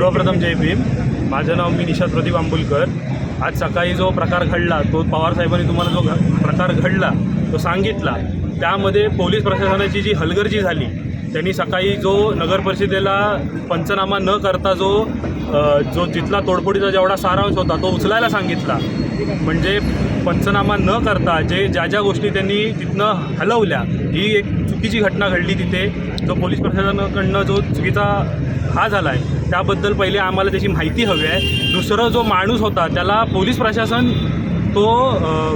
सर्वप्रथम जय भीम. माझं नाव मी निषाद प्रदीप आंबुलकर. आज सकाळी जो प्रकार घडला तो पवारसाहेबांनी तुम्हाला जो घ- प्रकार घडला तो सांगितला. त्यामध्ये पोलीस प्रशासनाची जी हलगर्जी झाली त्यांनी सकाळी जो नगर परिषदेला पंचनामा न करता जो जो जिथला तोडफोडीचा जेवढा सारांश होता तो उचलायला सांगितला. म्हणजे पंचनामा न करता जे ज्या ज्या गोष्टी त्यांनी तिथनं हलवल्या ही एक चुकीची घटना घडली तिथे. जो पोलीस प्रशासनाकडनं जो चुकीचा हा झाला आहे त्याबद्दल पहिले आम्हाला त्याची माहिती हवी आहे. दुसरं जो माणूस होता त्याला पोलीस प्रशासन तो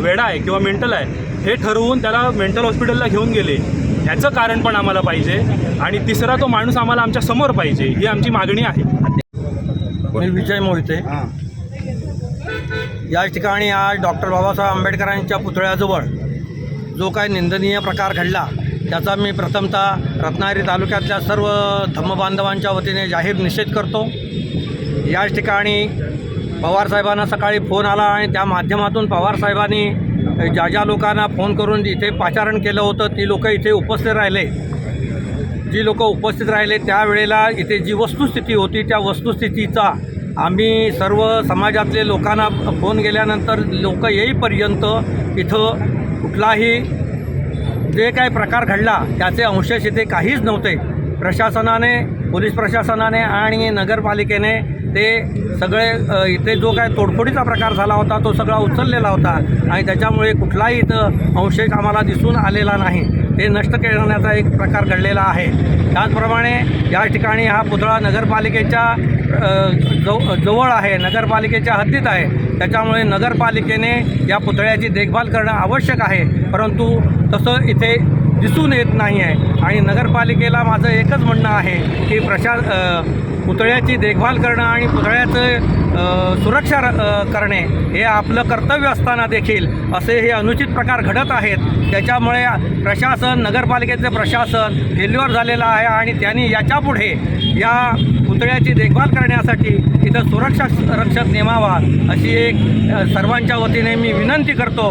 वेडा आहे किंवा मेंटल आहे हे ठरवून त्याला मेंटल हॉस्पिटलला घेऊन गेले. ह्याचं कारण पण आम्हाला पाहिजे. आणि तिसरा तो माणूस आम्हाला आमच्यासमोर पाहिजे ही आमची मागणी आहे. मी विजय मोहिते. या ठिकाणी आज डॉक्टर बाबासाहेब आंबेडकरांच्या पुतळ्याजवळ जो काय निंदनीय प्रकार घडला त्याचा मी प्रथमतः रत्नागिरी तालुक्यातल्या सर्व धम्मबांधवांच्या वतीने जाहीर निषेध करतो. याच ठिकाणी पवारसाहेबांना सकाळी फोन आला आणि त्या माध्यमातून पवारसाहेबांनी ज्या ज्या लोकांना फोन करून इथे पाचारण केलं होतं ती लोकं इथे उपस्थित राहिले. जी लोक उपस्थित राहिले त्यावेळेला इथे जी वस्तुस्थिती होती त्या वस्तुस्थितीचा आम्ही सर्व समाजातले लोकांना फोन गेल्यानंतर लोक येईपर्यंत इथं कुठलाही जे काय प्रकार घडला त्याचे अंशश इथे काहीच नव्हते प्रशासनाने पोलीस प्रशासनाने आणि नगरपालिकेने ते सगळे इथे जो काय तोडफोडीचा प्रकार झाला होता तो सगळा उचललेला होता आणि त्याच्यामुळे कुठलाही इथं अंशेष आम्हाला दिसून आलेला नाही. ते नष्ट करण्याचा एक प्रकार घडलेला आहे. त्याचप्रमाणे या ठिकाणी हा पुतळा नगरपालिकेच्या जव जवळ आहे नगरपालिकेच्या हद्दीत आहे. त्याच्यामुळे नगरपालिकेने या पुतळ्याची देखभाल करणं आवश्यक आहे. परंतु तसं इथे दिसून येत नाही आहे. आणि नगरपालिकेला माझं एकच म्हणणं आहे की प्रशा पुतळ्याची देखभाल करणं आणि पुतळ्याचं सुरक्षा र- करणे हे आपलं कर्तव्य असताना देखील असे हे अनुचित प्रकार घडत आहेत. त्याच्यामुळे प्रशासन नगरपालिकेचं प्रशासन फेल्युअर झालेलं आहे आणि त्यांनी याच्यापुढे या पुतळ्याची देखभाल करण्यासाठी इथं सुरक्षा रक्षक नेमावा अशी एक सर्वांच्या वतीने मी विनंती करतो.